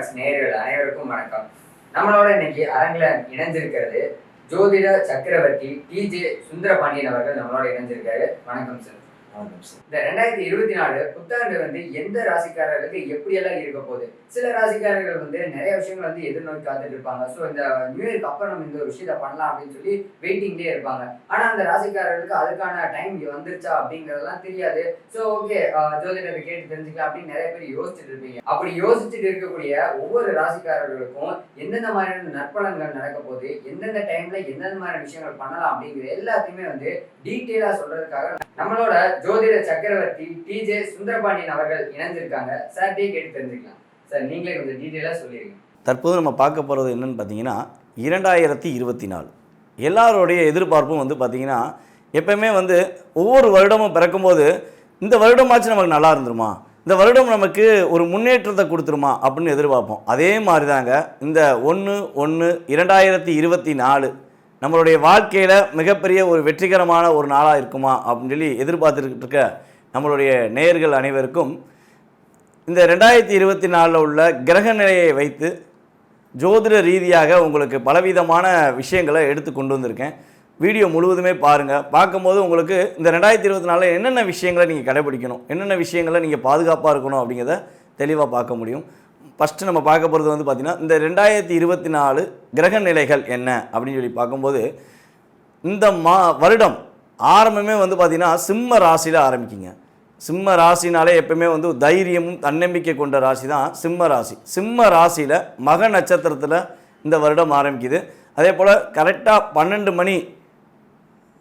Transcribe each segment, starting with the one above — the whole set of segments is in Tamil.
டாக்ஸ் நேயர்கள் அனைவருக்கும் வணக்கம். நம்மளோட இன்னைக்கு அரங்கில் இணைஞ்சிருக்கிறது ஜோதிட சக்கரவர்த்தி டிஜே சுந்தரபாண்டியன் அவர்கள் நம்மளோட இணைஞ்சிருக்காரு வணக்கம் சார். இந்த ரெண்டாயிரத்தி இருபத்தி நாலு புத்தாண்டு வந்து எந்த ராசிக்காரர்களுக்கு எப்படியெல்லாம் இருக்க போகுது? சில ராசிக்காரர்கள் வந்து நிறைய விஷயங்கள் வந்து எதிர்நோக்கி காத்துட்டு இருப்பாங்க. ஸோ இந்த நியூ இயர்க்கு அப்புறம் நம்ம இந்த ஒரு விஷயத்த பண்ணலாம் அப்படின்னு சொல்லி வெயிட்டிங்லேயே இருப்பாங்க. ஆனால் அந்த ராசிக்காரர்களுக்கு அதுக்கான டைம் வந்துருச்சா அப்படிங்கறதெல்லாம் தெரியாது. ஸோ ஓகே ஜோதிடத்தை கேட்டு தெரிஞ்சுக்கலாம் அப்படின்னு நிறைய பேர் யோசிச்சுட்டு இருப்பீங்க. அப்படி யோசிச்சுட்டு இருக்கக்கூடிய ஒவ்வொரு ராசிக்காரர்களுக்கும் எந்தெந்த மாதிரியான நற்பலன்கள் நடக்க போகுது? எந்தெந்த டைம்ல எந்தெந்த மாதிரியான விஷயங்கள் பண்ணலாம் அப்படிங்கிற எல்லாத்தையுமே வந்து டீட்டெயிலாக சொல்றதுக்காக நம்மளோட ஜோதிட சக்கரவர்த்தி டிஜே சுந்தரபாண்டியன் அவர்கள் இணைஞ்சிருக்காங்க சார் டே கேட்டு தெரிஞ்சுக்கலாம் சார் நீங்களே கொஞ்சம் டீட்டெயிலாக சொல்லிடுங்க தற்போது நம்ம பார்க்க போகிறது என்னன்னு பார்த்தீங்கன்னா இரண்டாயிரத்தி இருபத்தி நாலு. எல்லாருடைய எதிர்பார்ப்பும் வந்து பார்த்திங்கன்னா எப்பயுமே வந்து ஒவ்வொரு வருடமும் பிறக்கும்போது இந்த வருடமாச்சும் நமக்கு நல்லா இருந்துருமா? இந்த வருடம் நமக்கு ஒரு முன்னேற்றத்தை கொடுத்துருமா? அப்படின்னு எதிர்பார்ப்போம். அதே மாதிரி தாங்க இந்த ஒன்று ஒன்று இரண்டாயிரத்தி இருபத்தி நாலு நம்மளுடைய வாழ்க்கையில் மிகப்பெரிய ஒரு வெற்றிகரமான ஒரு நாளாக இருக்குமா அப்படின்னு சொல்லி எதிர்பார்த்துக்கிட்டு இருக்க நம்மளுடைய நேயர்கள் அனைவருக்கும் இந்த ரெண்டாயிரத்தி இருபத்தி நாலில் உள்ள கிரக நிலையை வைத்து ஜோதிட ரீதியாக உங்களுக்கு பலவிதமான விஷயங்களை எடுத்து கொண்டு வந்திருக்கேன். வீடியோ முழுவதுமே பாருங்கள் பார்க்கும்போது உங்களுக்கு இந்த ரெண்டாயிரத்தி இருபத்தி நாலில் என்னென்ன விஷயங்களை நீங்கள் கடைபிடிக்கணும் என்னென்ன விஷயங்களை நீங்கள் பாதுகாப்பாக இருக்கணும் அப்படிங்கிறத தெளிவாக பார்க்க முடியும். ஃபஸ்ட்டு நம்ம பார்க்க போகிறது வந்து பார்த்திங்கன்னா இந்த ரெண்டாயிரத்தி இருபத்தி நாலு கிரக நிலைகள் என்ன? அப்படின்னு சொல்லி பார்க்கும்போது இந்த மா வருடம் ஆரம்பமே வந்து பார்த்திங்கன்னா சிம்ம ராசியில் ஆரம்பிக்குங்க. சிம்ம ராசினாலே எப்பவுமே வந்து தைரியமும் தன்னம்பிக்கை கொண்ட ராசி தான் சிம்ம ராசி. சிம்ம ராசியில் மக நட்சத்திரத்தில் இந்த வருடம் ஆரம்பிக்குது. அதே போல் கரெக்டாக பன்னெண்டு மணி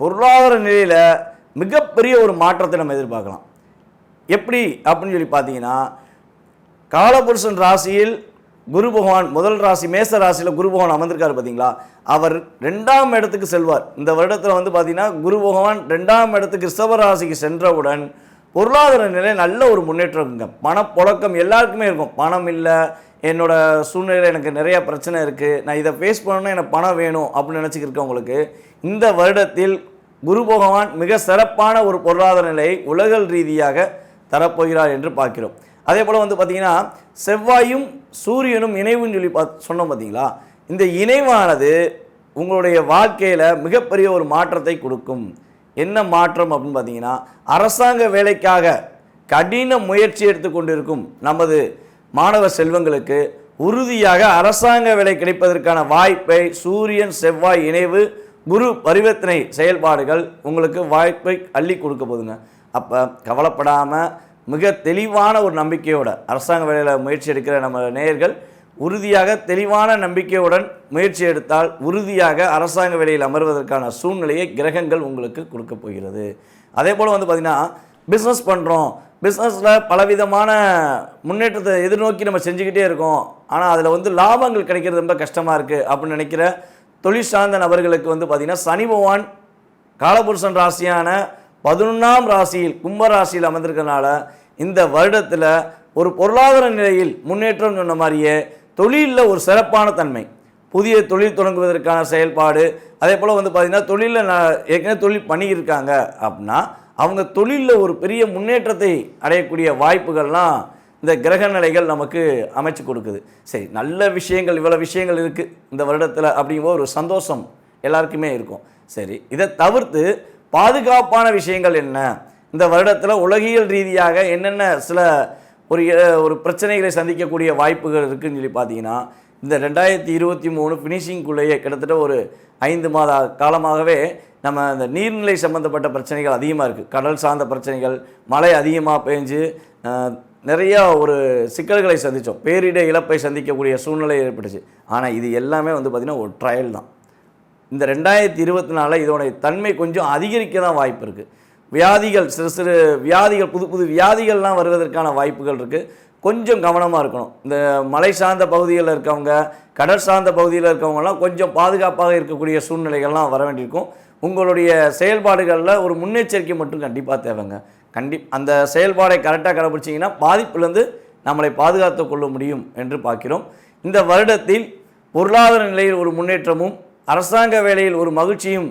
பொருளாதார நிலையில் மிகப்பெரிய ஒரு மாற்றத்தை நம்ம எதிர்பார்க்கலாம். எப்படி அப்படின்னு சொல்லி பார்த்தீங்கன்னா காலபுருஷன் ராசியில் குரு பகவான் முதல் ராசி மேச ராசியில் குரு பகவான் அமர்ந்திருக்காரு பார்த்தீங்களா? அவர் ரெண்டாம் இடத்துக்கு செல்வார். இந்த வருடத்தில் வந்து பார்த்தீங்கன்னா குரு பகவான் ரெண்டாம் இடத்துக்கு ரிஷப ராசிக்கு சென்றவுடன் பொருளாதார நிலை நல்ல ஒரு முன்னேற்றம் இருக்குங்க பணப்புழக்கம் எல்லாருக்குமே இருக்கும். பணம் இல்லை என்னோட சூழ்நிலையில் எனக்கு நிறைய பிரச்சனை இருக்குது நான் இதை ஃபேஸ் பண்ணணும்னா எனக்கு பணம் வேணும் அப்படின்னு நினச்சிக்கிருக்கவங்களுக்கு இந்த வருடத்தில் குரு பகவான் மிக சிறப்பான ஒரு பொருளாதார நிலையை உலகல் ரீதியாக தரப்போகிறார் என்று பார்க்கிறோம். அதே போல் வந்து பார்த்திங்கன்னா செவ்வாயும் சூரியனும் இணைவுன்னு சொல்லி பா சொன்னோம் பார்த்தீங்களா இந்த இணைவானது உங்களுடைய வாழ்க்கையில் மிகப்பெரிய ஒரு மாற்றத்தை கொடுக்கும். என்ன மாற்றம் அப்படின்னு பார்த்தீங்கன்னா அரசாங்க வேலைக்காக கடின முயற்சி எடுத்துக்கொண்டிருக்கும் நமது மாணவ செல்வங்களுக்கு உறுதியாக அரசாங்க வேலை கிடைப்பதற்கான வாய்ப்பை சூரியன் செவ்வாய் இணைவு குரு பரிவர்த்தனை செயல்பாடுகள் உங்களுக்கு வாய்ப்பை அள்ளி கொடுக்க போதுங்க அப்போ கவலைப்படாமல் மிக தெளிவான ஒரு நம்பிக்கையோட அரசாங்க வேலையில் முயற்சி எடுக்கிற நம்ம நேயர்கள் உறுதியாக தெளிவான நம்பிக்கையுடன் முயற்சி எடுத்தால் உறுதியாக அரசாங்க வேலையில் அமர்வதற்கான சூழ்நிலையை கிரகங்கள் உங்களுக்கு கொடுக்க போகிறது. அதே போல் வந்து பார்த்திங்கன்னா பிஸ்னஸ் பண்ணுறோம் பிஸ்னஸில் பலவிதமான முன்னேற்றத்தை எதிர்நோக்கி நம்ம செஞ்சுக்கிட்டே இருக்கோம். ஆனால் அதில் வந்து லாபங்கள் கிடைக்கிறது ரொம்ப கஷ்டமாக இருக்குது அப்படின்னு நினைக்கிற தொழில் சார்ந்த நபர்களுக்கு வந்து பார்த்திங்கன்னா சனி பகவான் காலபுருஷன் ராசியான பதினொன்றாம் ராசியில் கும்ப ராசியில் அமர்ந்திருக்கனால இந்த வருடத்தில் ஒரு பொருளாதார நிலையில் முன்னேற்றம் சொன்ன மாதிரியே தொழிலில் ஒரு சிறப்பான தன்மை. புதிய தொழில் தொடங்குவதற்கான செயல்பாடு அதே போல் வந்து பார்த்திங்கன்னா தொழிலில் நான் ஏற்கனவே தொழில் பண்ணியிருக்காங்க அப்படின்னா அவங்க தொழிலில் ஒரு பெரிய முன்னேற்றத்தை அடையக்கூடிய வாய்ப்புகள்லாம் இந்த கிரக நிலைகள் நமக்கு அமைச்சு கொடுக்குது. சரி நல்ல விஷயங்கள் இவ்வளோ விஷயங்கள் இருக்குது இந்த வருடத்தில் அப்படிங்கும்போது ஒரு சந்தோஷம் எல்லாருக்குமே இருக்கும். சரி இதை தவிர்த்து பாதுகாப்பான விஷயங்கள் என்ன? இந்த வருடத்தில் உலகியல் ரீதியாக என்னென்ன சில ஒரு ஒரு பிரச்சனைகளை சந்திக்கக்கூடிய வாய்ப்புகள் இருக்குன்னு சொல்லி பார்த்தீங்கன்னா இந்த ரெண்டாயிரத்தி இருபத்தி மூணு ஃபினிஷிங்குள்ளேயே கிட்டத்தட்ட ஒரு ஐந்து மாத காலமாகவே நம்ம இந்த நீர்நிலை சம்மந்தப்பட்ட பிரச்சனைகள் அதிகமாக இருக்குது கடல் சார்ந்த பிரச்சனைகள் மழை அதிகமாக பெஞ்சு நிறையா ஒரு சிக்கல்களை சந்தித்தோம் பேரிட இழப்பை சந்திக்கக்கூடிய சூழ்நிலை ஏற்பட்டுச்சு. ஆனால் இது எல்லாமே வந்து பார்த்திங்கன்னா ஒரு ட்ரையல் தான். இந்த ரெண்டாயிரத்தி இருபத்தி நாலில் இதோடைய தன்மை கொஞ்சம் அதிகரிக்க தான் வாய்ப்பு இருக்குது வியாதிகள் சிறு சிறு வியாதிகள் புது புது வியாதிகள்லாம் வருவதற்கான வாய்ப்புகள் இருக்குது கொஞ்சம் கவனமாக இருக்கணும். இந்த மலை சார்ந்த பகுதிகளில் இருக்கவங்க கடல் சார்ந்த பகுதியில் இருக்கவங்கலாம் கொஞ்சம் பாதுகாப்பாக இருக்கக்கூடிய சூழ்நிலைகள்லாம் வர வேண்டியிருக்கும். உங்களுடைய செயல்பாடுகளில் ஒரு முன்னெச்சரிக்கை மட்டும் கண்டிப்பாக தேவைங்க. கண்டி அந்த செயல்பாடை கரெக்டாக கடைபிடிச்சிங்கன்னா பாதிப்புலேருந்து நம்மளை பாதுகாத்து கொள்ள முடியும் என்று பார்க்கிறோம். இந்த வருடத்தில் பொருளாதார நிலையில் ஒரு முன்னேற்றமும் அரசாங்க வேலையில் ஒரு மகிழ்ச்சியும்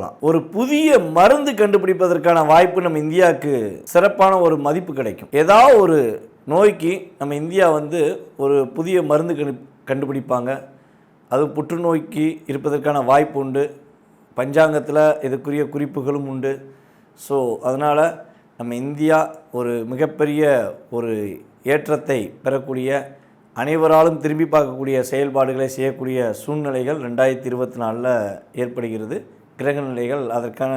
ஒரு புதிய மருந்து கண்டுபிடிப்பதற்கான வாய்ப்பு நம்ம இந்தியாவுக்கு சிறப்பான ஒரு மதிப்பு கிடைக்கும். ஏதாவது ஒரு நோய்க்கு நம்ம இந்தியா வந்து ஒரு புதிய மருந்து கண்டு கண்டுபிடிப்பாங்க. அது புற்றுநோய்க்கு இருப்பதற்கான வாய்ப்பு உண்டு. பஞ்சாங்கத்தில் இதுக்குரிய குறிப்புகளும் உண்டு. ஸோ அதனால் நம்ம இந்தியா ஒரு மிகப்பெரிய ஒரு ஏற்றத்தை பெறக்கூடிய அனைவராலும் திரும்பி பார்க்கக்கூடிய செயல்பாடுகளை செய்யக்கூடிய சூழ்நிலைகள் ரெண்டாயிரத்தி இருபத்தி நாலில் ஏற்படுகிறது. கிரக நிலைகள் அதற்கான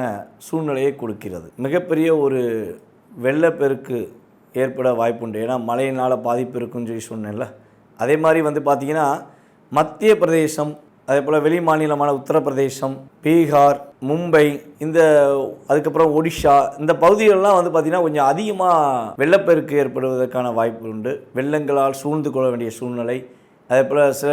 சூழ்நிலையை கொடுக்கிறது. மிகப்பெரிய ஒரு வெள்ளப்பெருக்கு ஏற்பட வாய்ப்புண்டு. ஏன்னா மழையினால் பாதிப்பு இருக்குன்னு சொல்லி சொன்னேன்ல. அதே மாதிரி வந்து பார்த்திங்கன்னா மத்திய பிரதேசம் அதே போல் வெளி மாநிலமான உத்தரப்பிரதேசம் பீகார் மும்பை இந்த அதுக்கப்புறம் ஒடிஷா இந்த பகுதிகளெலாம் வந்து பார்த்திங்கன்னா கொஞ்சம் அதிகமாக வெள்ளப்பெருக்கு ஏற்படுவதற்கான வாய்ப்பு உண்டு வெள்ளங்களால் சூழ்ந்து கொள்ள வேண்டிய சூழ்நிலை. அதே போல் சில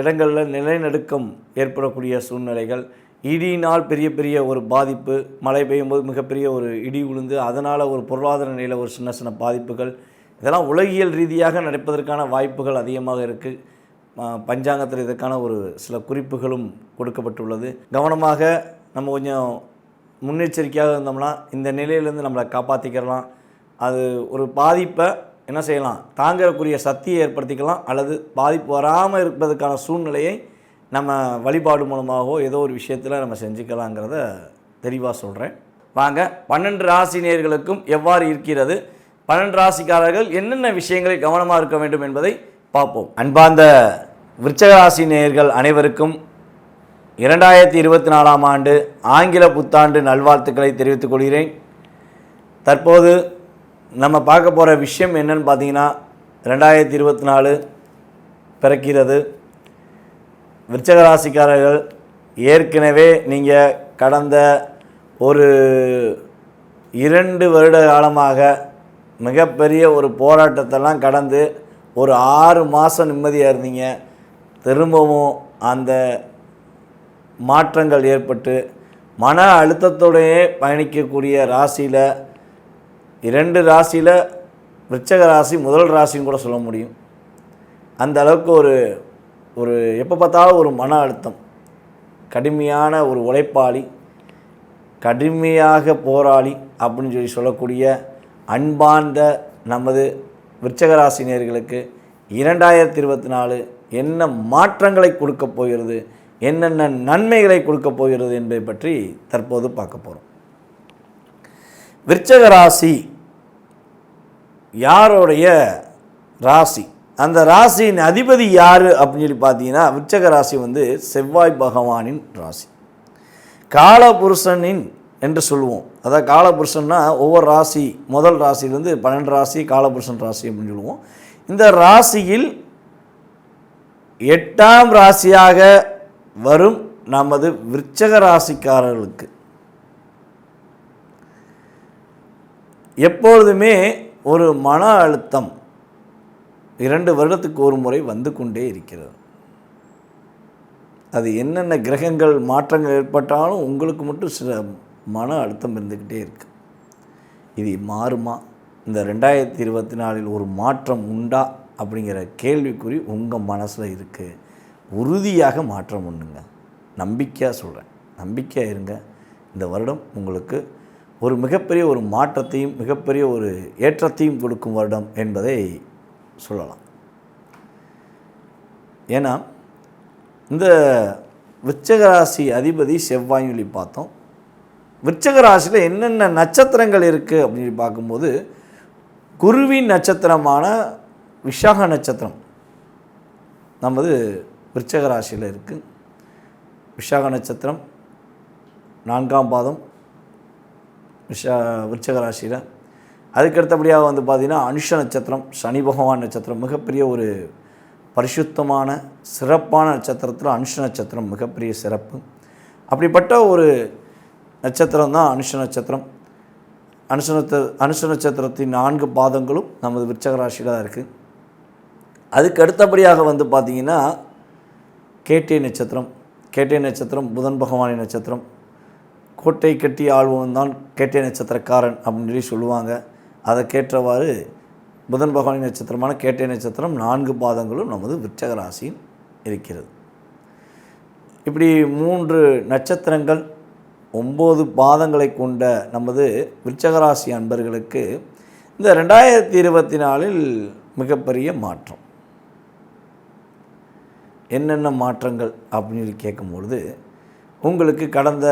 இடங்களில் நிலநடுக்கம் ஏற்படக்கூடிய சூழ்நிலைகள். இடியினால் பெரிய பெரிய ஒரு பாதிப்பு மழை பெய்யும் போது மிகப்பெரிய ஒரு இடி விழுந்து அதனால் ஒரு பொருளாதார நிலையில் ஒரு சின்ன சின்ன பாதிப்புகள். இதெல்லாம் உலகியல் ரீதியாக நடப்பதற்கான வாய்ப்புகள் அதிகமாக இருக்குது பஞ்சாங்கத்தில் இதற்கான ஒரு சில குறிப்புகளும் கொடுக்கப்பட்டுள்ளது. கவனமாக நம்ம கொஞ்சம் முன்னெச்சரிக்கையாக இருந்தோம்னா இந்த நிலையிலேருந்து நம்மளை காப்பாற்றிக்கிறலாம் அது ஒரு பாதிப்பை என்ன செய்யலாம்? தாங்கக்கூடிய சக்தியை ஏற்படுத்திக்கலாம் அல்லது பாதிப்பு வராமல் இருப்பதற்கான சூழ்நிலையை நம்ம வழிபாடு மூலமாகவோ ஏதோ ஒரு விஷயத்தில் நம்ம செஞ்சுக்கலாங்கிறத தெளிவாக சொல்கிறேன் வாங்க பன்னெண்டு ராசி எவ்வாறு இருக்கிறது? பன்னெண்டு ராசிக்காரர்கள் என்னென்ன விஷயங்களை கவனமாக இருக்க வேண்டும் என்பதை பார்ப்போம். அன்பார்ந்த விருச்சகராசி நேயர்கள் அனைவருக்கும் இரண்டாயிரத்தி இருபத்தி நாலாம் ஆண்டு ஆங்கில புத்தாண்டு நல்வாழ்த்துக்களை தெரிவித்துக் கொள்கிறேன். தற்போது நம்ம பார்க்க போகிற விஷயம் என்னன்னு பார்த்தீங்கன்னா ரெண்டாயிரத்தி இருபத்தி நாலு பிறக்கிறது. விருச்சக ராசிக்காரர்கள் ஏற்கனவே நீங்கள் கடந்த ஒரு இரண்டு வருட காலமாக மிகப்பெரிய ஒரு போராட்டத்தெல்லாம் கடந்து ஒரு ஆறு மாதம் நிம்மதியாக இருந்தீங்க. திரும்பவும் அந்த மாற்றங்கள் ஏற்பட்டு மன அழுத்தத்தோடையே பயணிக்கக்கூடிய ராசியில் இரண்டு ராசியில் விருச்சக ராசி முதல் ராசின்னு கூட சொல்ல முடியும். அந்த அளவுக்கு ஒரு ஒரு எப்போ பார்த்தாலும் ஒரு மன அழுத்தம் கடுமையான ஒரு உழைப்பாளி கடுமையாக போராளி அப்படின்னு சொல்லி சொல்லக்கூடிய அன்பார்ந்த நமது விருச்சக ராசினியர்களுக்கு இரண்டாயிரத்தி இருபத்தி நாலு என்ன மாற்றங்களை கொடுக்கப் போகிறது என்னென்ன நன்மைகளை கொடுக்கப் போகிறது என்பதை பற்றி தற்போது பார்க்க போகிறோம் விருச்சக ராசி யாருடைய ராசி? அந்த ராசியின் அதிபதி யார் அப்படின்னு சொல்லி பார்த்தீங்கன்னா விருச்சக ராசி வந்து செவ்வாய் பகவானின் ராசி. காலபுருஷனின் என்று சொல்லுவோம். அதாவது காலபுருஷன்னா ஒவ்வொரு ராசி முதல் ராசியிலேருந்து பன்னெண்டு ராசி காலபுருஷன் ராசி அப்படின்னு சொல்லுவோம். இந்த ராசியில் எட்டாம் ராசியாக வரும் நமது விருச்சக ராசிக்காரர்களுக்கு. எப்பொழுதுமே ஒரு மன அழுத்தம் இரண்டு வருடத்துக்கு ஒரு முறை வந்து கொண்டே இருக்கிறது. அது என்னென்ன கிரகங்கள் மாற்றங்கள் ஏற்பட்டாலும் உங்களுக்கு மட்டும் சில மன அழுத்தம் இருந்துக்கிட்டே இருக்கு. இது மாறுமா? இந்த ரெண்டாயிரத்தி இருபத்தி நாலில் ஒரு மாற்றம் உண்டா? அப்படிங்கிற கேள்விக்குறி உங்கள் மனசில் இருக்குது உறுதியாக மாற்றம் உண்டுங்க. நம்பிக்கையாக சொல்கிறேன் நம்பிக்கையாக இருங்க. இந்த வருடம் உங்களுக்கு ஒரு மிகப்பெரிய ஒரு மாற்றத்தையும் மிகப்பெரிய ஒரு ஏற்றத்தையும் கொடுக்கும் வருடம் என்பதை சொல்லலாம். ஏன்னா இந்த விச்சகராசி அதிபதி செவ்வாய் சொல்லி பார்த்தோம். விச்சகராசியில் என்னென்ன நட்சத்திரங்கள் இருக்குது அப்படின்னு பார்க்கும்போது குருவின் நட்சத்திரமான விஷாக நட்சத்திரம் நமது விருச்சக ராசியில் இருக்குது விஷாக நட்சத்திரம் நான்காம் பாதம் விஷா விருச்சக ராசியில் அதுக்கு அடுத்தபடியாக வந்து பார்த்திங்கன்னா அனுஷ நட்சத்திரம் சனி பகவான் நட்சத்திரம் மிகப்பெரிய ஒரு பரிசுத்தமான சிறப்பான நட்சத்திரத்தில் அனுஷ நட்சத்திரம் மிகப்பெரிய சிறப்பு. அப்படிப்பட்ட ஒரு நட்சத்திரம் தான் அனுஷ நட்சத்திரம். அனுஷ நட்ச அனுஷ நட்சத்திரத்தின் நான்கு பாதங்களும் நமது விருச்சக ராசியில் தான் இருக்குது அதுக்கு அடுத்தபடியாக வந்து பார்த்திங்கன்னா கேட்டை நட்சத்திரம் கேட்டை நட்சத்திரம் புதன் பகவானின் நட்சத்திரம். கோட்டை கட்டி ஆழ்வன் தான் கேட்டை நட்சத்திரக்காரன் அப்படின்னு சொல்லி சொல்லுவாங்க. அதை கேட்டவாறு புதன் பகவானின் நட்சத்திரமான கேட்டை நட்சத்திரம் நான்கு பாதங்களும் நமது விருச்சக ராசியில் இருக்கிறது. இப்படி மூன்று நட்சத்திரங்கள் ஒம்பது பாதங்களை கொண்ட நமது விருச்சகராசி அன்பர்களுக்கு இந்த ரெண்டாயிரத்தி இருபத்தி நாலில் மிகப்பெரிய மாற்றம். என்னென்ன மாற்றங்கள் அப்படின்னு கேட்கும்பொழுது உங்களுக்கு கடந்த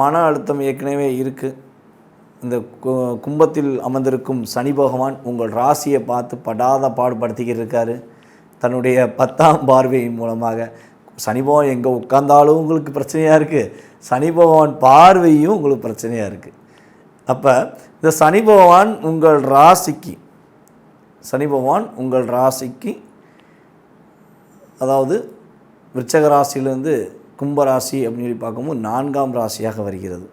மன அழுத்தம் ஏற்கனவே இருக்குது இந்த கு- கும்பத்தில் அமர்ந்திருக்கும் சனி பகவான் உங்கள் ராசியை பார்த்து படாத பாடுபடுத்திக்கிட்டு இருக்காரு. தன்னுடைய பத்தாம் பார்வையின் மூலமாக. சனி பகவான் எங்கே உட்கார்ந்தாலும் உங்களுக்கு பிரச்சனையாக இருக்குது சனி பகவான் பார்வையும் உங்களுக்கு பிரச்சனையாக இருக்குது அப்போ இந்த சனி பகவான் உங்கள் ராசிக்கு சனி பகவான் உங்கள் ராசிக்கு அதாவது விருச்சக ராசியிலேருந்து கும்பராசி அப்படின்னு சொல்லி பார்க்கும்போது நான்காம் ராசியாக வருகிறது.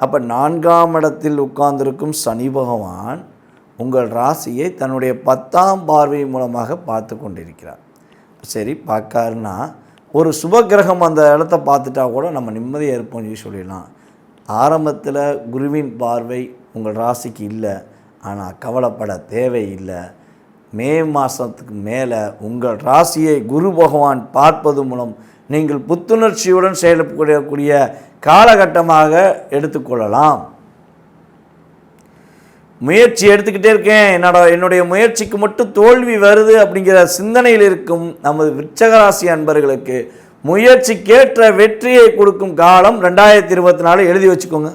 அப்போ நான்காம் இடத்தில் உட்கார்ந்திருக்கும் சனி பகவான் உங்கள் ராசியை தன்னுடைய பத்தாம் பார்வை மூலமாக பார்த்து கொண்டிருக்கிறார். சரி பார்க்காருன்னா ஒரு சுபகிரகம் அந்த இடத்த பார்த்துட்டா கூட நம்ம நிம்மதியாக இருப்போம்னு சொல்லி சொல்லிடலாம். ஆரம்பத்தில் குருவின் பார்வை உங்கள் ராசிக்கு இல்லை ஆனால் கவலைப்பட தேவையில்லை. மே மாதத்துக்கு மேலே உங்கள் ராசியை குரு பகவான் பார்ப்பது மூலம் நீங்கள் புத்துணர்ச்சியுடன் செயல்படக்கூடிய காலகட்டமாக எடுத்துக்கொள்ளலாம். முயற்சி எடுத்துக்கிட்டே இருக்கேன். என்னோட என்னுடைய முயற்சிக்கு மட்டும் தோல்வி வருது அப்படிங்கிற சிந்தனையில் இருக்கும் நமது விச்சகராசி அன்பர்களுக்கு முயற்சிக்கேற்ற வெற்றியை கொடுக்கும் காலம் ரெண்டாயிரத்தி இருபத்தி நாலு எழுதி வச்சுக்கோங்க.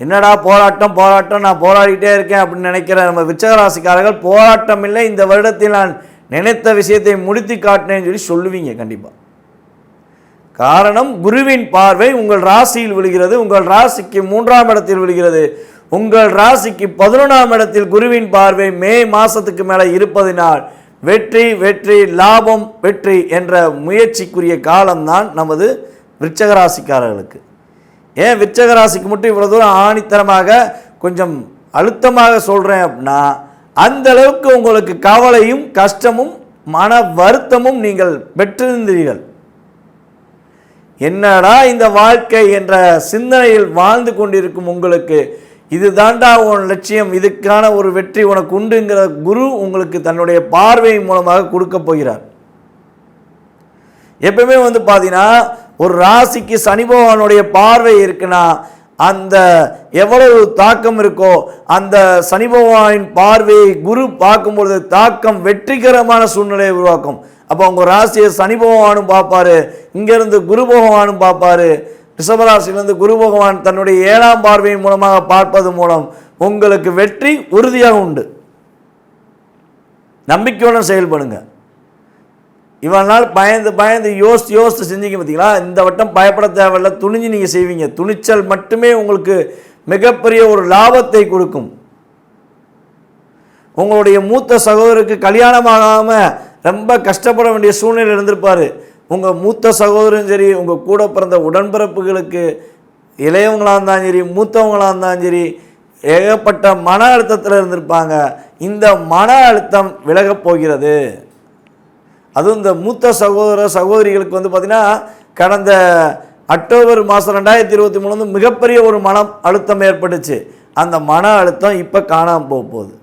என்னடா போராட்டம் போராட்டம் நான் போராடிக்கிட்டே இருக்கேன் அப்படின்னு நினைக்கிற நம்ம விச்சகராசிக்காரர்கள் போராட்டம் இல்லை இந்த வருடத்தில் நான் நினைத்த விஷயத்தை முடித்து காட்டினேன்னு சொல்லி சொல்லுவீங்க கண்டிப்பாக காரணம் குருவின் பார்வை உங்கள் ராசியில் விழுகிறது. உங்கள் ராசிக்கு மூன்றாம் இடத்தில் விழுகிறது. உங்கள் ராசிக்கு பதினொன்றாம் இடத்தில் குருவின் பார்வை மே மாசத்துக்கு மேலே இருப்பதினால் வெற்றி வெற்றி லாபம் வெற்றி என்ற முயற்சிக்குரிய காலம்தான் நமது விருச்சக ராசிக்காரர்களுக்கு ஏன் விருச்சக ராசிக்கு மட்டும் இவ்வளோ தூரம் ஆணித்தரமாக கொஞ்சம் அழுத்தமாக சொல்கிறேன் அப்படின்னா அந்த அளவுக்கு உங்களுக்கு கவலையும் கஷ்டமும் மன வருத்தமும் நீங்கள் பெற்றிருந்தீர்கள். என்னடா இந்த வாழ்க்கை என்ற சிந்தனையில் வாழ்ந்து கொண்டிருக்கும் உங்களுக்கு? இது தாண்டா உன் லட்சியம் இதுக்கான ஒரு வெற்றி உனக்கு உண்டுங்கிற குரு உங்களுக்கு தன்னுடைய பார்வை மூலமாக கொடுக்க போகிறார். எப்பவுமே வந்து பார்த்தீங்கன்னா ஒரு ராசிக்கு சனி பகவானுடைய பார்வை இருக்குன்னா அந்த எவ்வளவு தாக்கம் இருக்கோ அந்த சனி பகவானின் பார்வையை குரு பார்க்கும்பொழுது தாக்கம் வெற்றிகரமான சூழ்நிலையை உருவாக்கும். அப்போ உங்கள் ராசியை சனி பகவானும் பார்ப்பாரு. இங்கேருந்து குரு பகவானும் பார்ப்பாரு. ரிஷபராசியிலிருந்து குரு பகவான் தன்னுடைய ஏழாம் பார்வையின் மூலமாக பார்ப்பது மூலம் உங்களுக்கு வெற்றி உறுதியாக உண்டு. நம்பிக்கையுடன் செயல்படுங்க. இவ்வளவு நாள் பயந்து பயந்து யோசித்து யோசித்து செஞ்சீங்க பார்த்தீங்களா இந்த வட்டம் பயப்பட தேவையில்ல. துணிஞ்சு நீங்கள் செய்வீங்க. துணிச்சல் மட்டுமே உங்களுக்கு மிகப்பெரிய ஒரு லாபத்தை கொடுக்கும். உங்களுடைய மூத்த சகோதரருக்கு கல்யாணம் ஆகாமல் ரொம்ப கஷ்டப்பட வேண்டிய சூழ்நிலை இருந்திருப்பார். உங்கள் மூத்த சகோதரன் சரி உங்கள் கூட பிறந்த உடன்பிறப்புகளுக்கு இளையவங்களாக இருந்தாலும் சரி மூத்தவங்களாக இருந்தாலும் சரி ஏகப்பட்ட மன அழுத்தத்தில் இருந்திருப்பாங்க. இந்த மன அழுத்தம் விலகப் போகிறது. அதுவும் இந்த மூத்த சகோதர சகோதரிகளுக்கு வந்து பார்த்திங்கன்னா கடந்த அக்டோபர் மாதம் ரெண்டாயிரத்தி இருபத்தி மூணு வந்து மிகப்பெரிய ஒரு மனம் அழுத்தம் ஏற்பட்டுச்சு. அந்த மன அழுத்தம் இப்போ காணாமல் போக போகுது.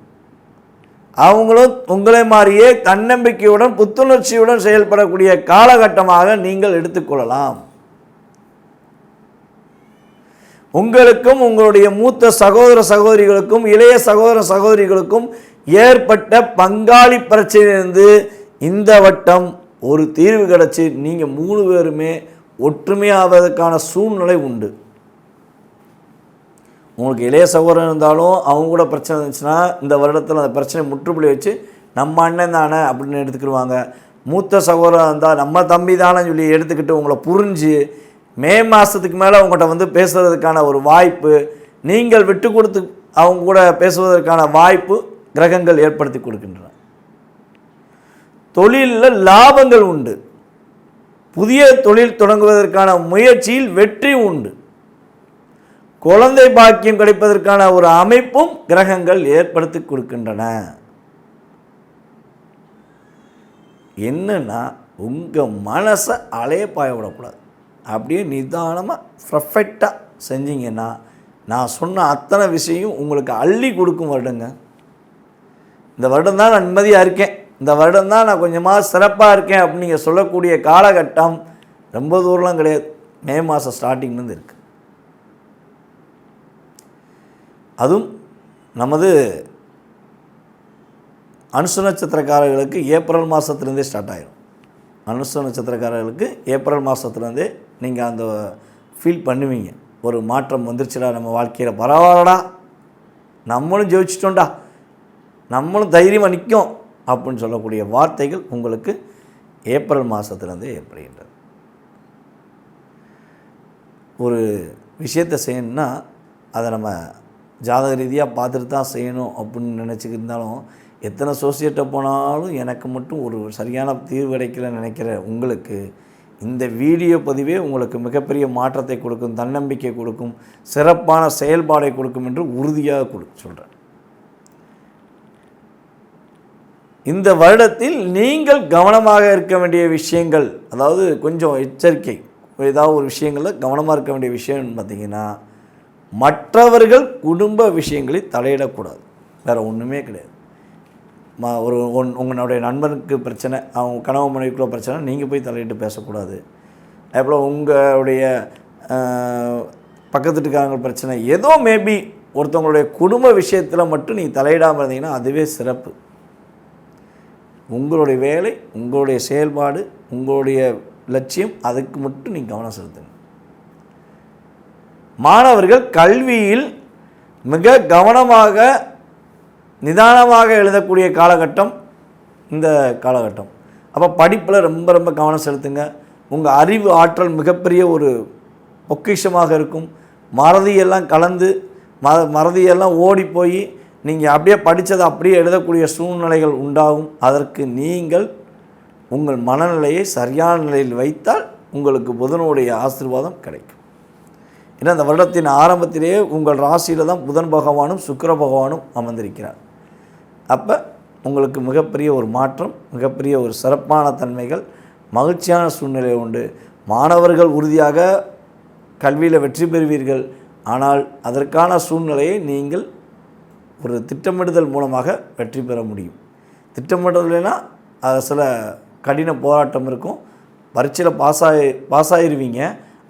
அவங்களும் உங்களை மாதிரியே தன்னம்பிக்கையுடன் புத்துணர்ச்சியுடன் செயல்படக்கூடிய காலகட்டமாக நீங்கள் எடுத்துக்கொள்ளலாம் உங்களுக்கும் உங்களுடைய மூத்த சகோதர சகோதரிகளுக்கும் இளைய சகோதர சகோதரிகளுக்கும் ஏற்பட்ட பங்காளி பிரச்சனையிலிருந்து இந்த வட்டம் ஒரு தீர்வு கிடச்சி நீங்கள் மூணு பேருமே ஒற்றுமையாவதற்கான சூழ்நிலை உண்டு. உங்களுக்கு இளைய சகோதரன் இருந்தாலும் அவங்க கூட பிரச்சனை இருந்துச்சுன்னா இந்த வருடத்தில் அந்த பிரச்சனை முற்றுப்புள்ளி வச்சு நம்ம அண்ணன் தானே அப்படின்னு எடுத்துக்கிடுவாங்க. மூத்த சகோதரன் இருந்தால் நம்ம தம்பி தானே சொல்லி எடுத்துக்கிட்டு உங்களை புரிஞ்சு மே மாதத்துக்கு மேலே அவங்கள்ட்ட வந்து பேசுகிறதுக்கான ஒரு வாய்ப்பு நீங்கள் விட்டு கொடுத்து அவங்க கூட பேசுவதற்கான வாய்ப்பு கிரகங்கள் ஏற்படுத்தி கொடுக்கின்றன. தொழிலில் லாபங்கள் உண்டு. புதிய தொழில் தொடங்குவதற்கான முயற்சியில் வெற்றி உண்டு. குழந்தை பாக்கியம் கிடைப்பதற்கான ஒரு அமைப்பும் கிரகங்கள் ஏற்படுத்தி கொடுக்கின்றன. என்னன்னா உங்கள் மனசை அலைய பாய விடக்கூடாது. அப்படியே நிதானமாக பர்ஃபெக்டாக செஞ்சீங்கன்னா நான் சொன்ன அத்தனை விஷயம் உங்களுக்கு அள்ளி கொடுக்கும் வருடங்க. இந்த வருடம் தான் நான் நிம்மதியாக இருக்கேன். இந்த வருடம் தான் நான் கொஞ்சமாக சிறப்பாக இருக்கேன் அப்படின்னு நீங்கள் சொல்லக்கூடிய காலகட்டம் ரொம்ப தூரம்லாம் கிடையாது. மே மாதம் ஸ்டார்டிங்லேருந்து இருக்குது அதுவும் நமது அனுச நட்சத்திரக்காரர்களுக்கு ஏப்ரல் மாதத்துலேருந்தே ஸ்டார்ட் ஆயிடும் அனுச நட்சத்திரக்காரர்களுக்கு ஏப்ரல் மாதத்துலேருந்தே நீங்கள் அந்த ஃபீல் பண்ணுவீங்க. ஒரு மாற்றம் வந்துருச்சுடா நம்ம வாழ்க்கையில் பரவாயில்லடா நம்மளும் ஜெயிச்சிட்டோம்டா நம்மளும் தைரியமாக நிற்கும் அப்படின்னு சொல்லக்கூடிய வார்த்தைகள் உங்களுக்கு ஏப்ரல் மாதத்துலேருந்தே ஏற்படுகின்றது. ஒரு விஷயத்தை செய்யணும்னா அதை நம்ம ஜாதக ரீதியாக பார்த்துட்டு தான் செய்யணும் அப்படின்னு நினச்சிக்கிருந்தாலும் எத்தனை சோசியேட்டை போனாலும் எனக்கு மட்டும் ஒரு சரியான தீர்வு கிடைக்கலன்னு நினைக்கிற உங்களுக்கு இந்த வீடியோ பதிவே உங்களுக்கு மிகப்பெரிய மாற்றத்தை கொடுக்கும் தன்னம்பிக்கை கொடுக்கும் சிறப்பான செயல்பாடை கொடுக்கும் என்று உறுதியாக கொடு சொல்கிறேன் இந்த வருடத்தில் நீங்கள் கவனமாக இருக்க வேண்டிய விஷயங்கள் அதாவது கொஞ்சம் எச்சரிக்கை ஏதாவது ஒரு விஷயங்களில் கவனமாக இருக்க வேண்டிய விஷயம்னு பார்த்தீங்கன்னா மற்றவர்கள் குடும்ப விஷயங்களில் தலையிடக்கூடாது. வேறு ஒன்றுமே கிடையாது. மா ஒரு ஒன் உங்களுடைய நண்பனுக்கு பிரச்சனை அவங்க கனவு மனைவிக்குள்ள பிரச்சனை நீங்கள் போய் தலையிட்டு பேசக்கூடாது. அதேபோல் உங்களுடைய பக்கத்து வீட்டுக்காரங்க பிரச்சனை ஏதோ மேபி ஒருத்தவங்களுடைய குடும்ப விஷயத்தில் மட்டும் நீங்கள் தலையிடாமல் இருந்தீங்கன்னா அதுவே சிறப்பு. உங்களுடைய வேலை உங்களுடைய செயல்பாடு உங்களுடைய லட்சியம் அதுக்கு மட்டும் நீங்கள் கவனம் செலுத்துங்க. மாணவர்கள் கல்வியில் மிக கவனமாக நிதானமாக எழுதக்கூடிய காலகட்டம் இந்த காலகட்டம். அப்போ படிப்பில் ரொம்ப ரொம்ப கவனம் செலுத்துங்க. உங்கள் அறிவு ஆற்றல் மிகப்பெரிய ஒரு பொக்கிஷமாக இருக்கும். மறதியெல்லாம் கலந்து ம மறதியெல்லாம் ஓடி போய் நீங்கள் அப்படியே படித்ததை அப்படியே எழுதக்கூடிய சூழ்நிலைகள் உண்டாகும். அதற்கு நீங்கள் உங்கள் மனநிலையை சரியான நிலையில் வைத்தால் உங்களுக்கு புதனுடைய ஆசிர்வாதம் கிடைக்கும். ஏன்னா அந்த வருடத்தின் ஆரம்பத்திலேயே உங்கள் ராசியில் தான் புதன் பகவானும் சுக்கிர பகவானும் அமர்ந்திருக்கிறார். அப்போ உங்களுக்கு மிகப்பெரிய ஒரு மாற்றம் மிகப்பெரிய ஒரு சிறப்பான தன்மைகள் மகிழ்ச்சியான சூழ்நிலை உண்டு. மாணவர்கள் உறுதியாக கல்வியில் வெற்றி பெறுவீர்கள். ஆனால் அதற்கான சூழ்நிலையை நீங்கள் ஒரு திட்டமிடுதல் மூலமாக வெற்றி பெற முடியும். திட்டமிடுதல்னா அது சில கடின போராட்டம் இருக்கும். பரீட்சையில் பாஸ் ஆகி பாஸ் ஆகிருவீங்க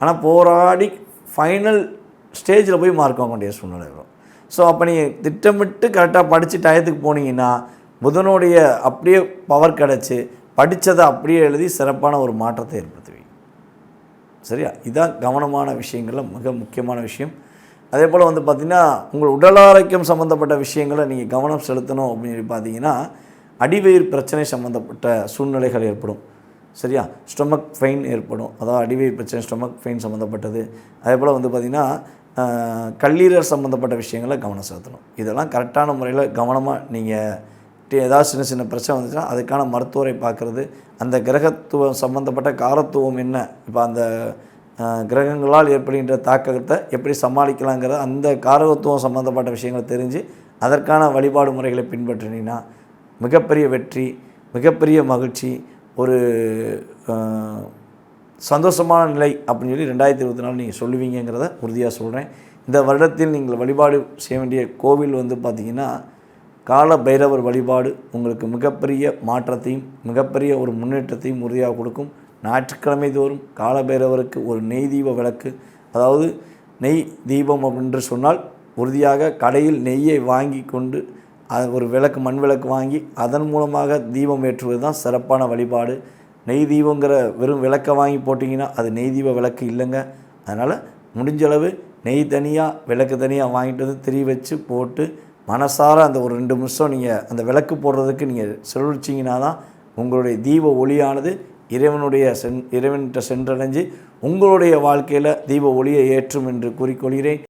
ஆனால் போராடி ஃபைனல் ஸ்டேஜில் போய் மார்க் வாங்க வேண்டிய சூழ்நிலை வரும். ஸோ அப்போ நீங்கள் திட்டமிட்டு கரெக்டாக படித்து டயத்துக்கு போனீங்கன்னா புதனுடைய அப்படியே பவர் கிடச்சி படித்ததை அப்படியே எழுதி சிறப்பான ஒரு மாற்றத்தை ஏற்படுத்துவீங்க. சரியா? இதான் கவனமான விஷயங்களில் மிக முக்கியமான விஷயம். அதே போல் வந்து பார்த்திங்கன்னா உங்கள் உடல் ஆரோக்கியம் சம்மந்தப்பட்ட விஷயங்களை நீங்கள் கவனம் செலுத்தணும் அப்படின்னு சொல்லி பார்த்தீங்கன்னா அடிவயிறு பிரச்சனை சம்மந்தப்பட்ட சூழ்நிலைகள் ஏற்படும். சரியா? ஸ்டொமக் ஃபெயின் ஏற்படும். அதாவது அடிவை பிரச்சனை ஸ்டொமக் ஃபெயின் சம்மந்தப்பட்டது அதே போல் வந்து பார்த்திங்கன்னா கல்லீரல் சம்மந்தப்பட்ட விஷயங்களை கவனம் செலுத்தணும். இதெல்லாம் கரெக்டான முறையில் கவனமாக நீங்கள் ஏதாவது சின்ன சின்ன பிரச்சனை வந்துச்சுன்னா அதுக்கான மருத்துவரை பார்க்குறது அந்த கிரகத்துவம் சம்மந்தப்பட்ட காரத்துவம் என்ன? இப்போ அந்த கிரகங்களால் ஏற்படுகின்ற தாக்கத்தை எப்படி சமாளிக்கலாங்கிற அந்த காரகத்துவம் சம்மந்தப்பட்ட விஷயங்களை தெரிஞ்சு அதற்கான வழிபாடு முறைகளை பின்பற்றினீங்கன்னா மிகப்பெரிய வெற்றி மிகப்பெரிய மகிழ்ச்சி ஒரு சந்தோஷமான நிலை அப்படின்னு சொல்லி ரெண்டாயிரத்தி இருபத்தி நாலு நீங்கள் சொல்லுவீங்கிறத உறுதியாக சொல்கிறேன் இந்த வருடத்தில் நீங்கள் வழிபாடு செய்ய வேண்டிய கோவில் வந்து பார்த்திங்கன்னா கால பைரவர் வழிபாடு உங்களுக்கு மிகப்பெரிய மாற்றத்தையும் மிகப்பெரிய ஒரு முன்னேற்றத்தையும் உறுதியாக கொடுக்கும். ஞாயிற்றுக்கிழமை தோறும் கால பைரவருக்கு ஒரு நெய் தீப விளக்கு அதாவது நெய் தீபம் அப்படின்று சொன்னால் உறுதியாக கடையில் நெய்யை வாங்கி கொண்டு அது ஒரு விளக்கு மண் விளக்கு வாங்கி அதன் மூலமாக தீபம் ஏற்றுவது தான் சிறப்பான வழிபாடு. நெய் தீபங்கிற வெறும் விளக்கை வாங்கி போட்டிங்கன்னா அது நெய் தீப விளக்கு இல்லைங்க. அதனால் முடிஞ்சளவு நெய் தனியாக விளக்கு தனியாக வாங்கிட்டு வந்து திரி வச்சு போட்டு மனசார அந்த ஒரு ரெண்டு நிமிஷம் நீங்கள் அந்த விளக்கு போடுறதுக்கு நீங்கள் செலவழிச்சிங்கன்னா தான் உங்களுடைய தீப ஒளியானது இறைவனுடைய சென் இறைவன்கிட்ட சென்றடைஞ்சு உங்களுடைய வாழ்க்கையில் தீப ஒளியை ஏற்றும் என்று கூறிக்கொள்கிறேன்.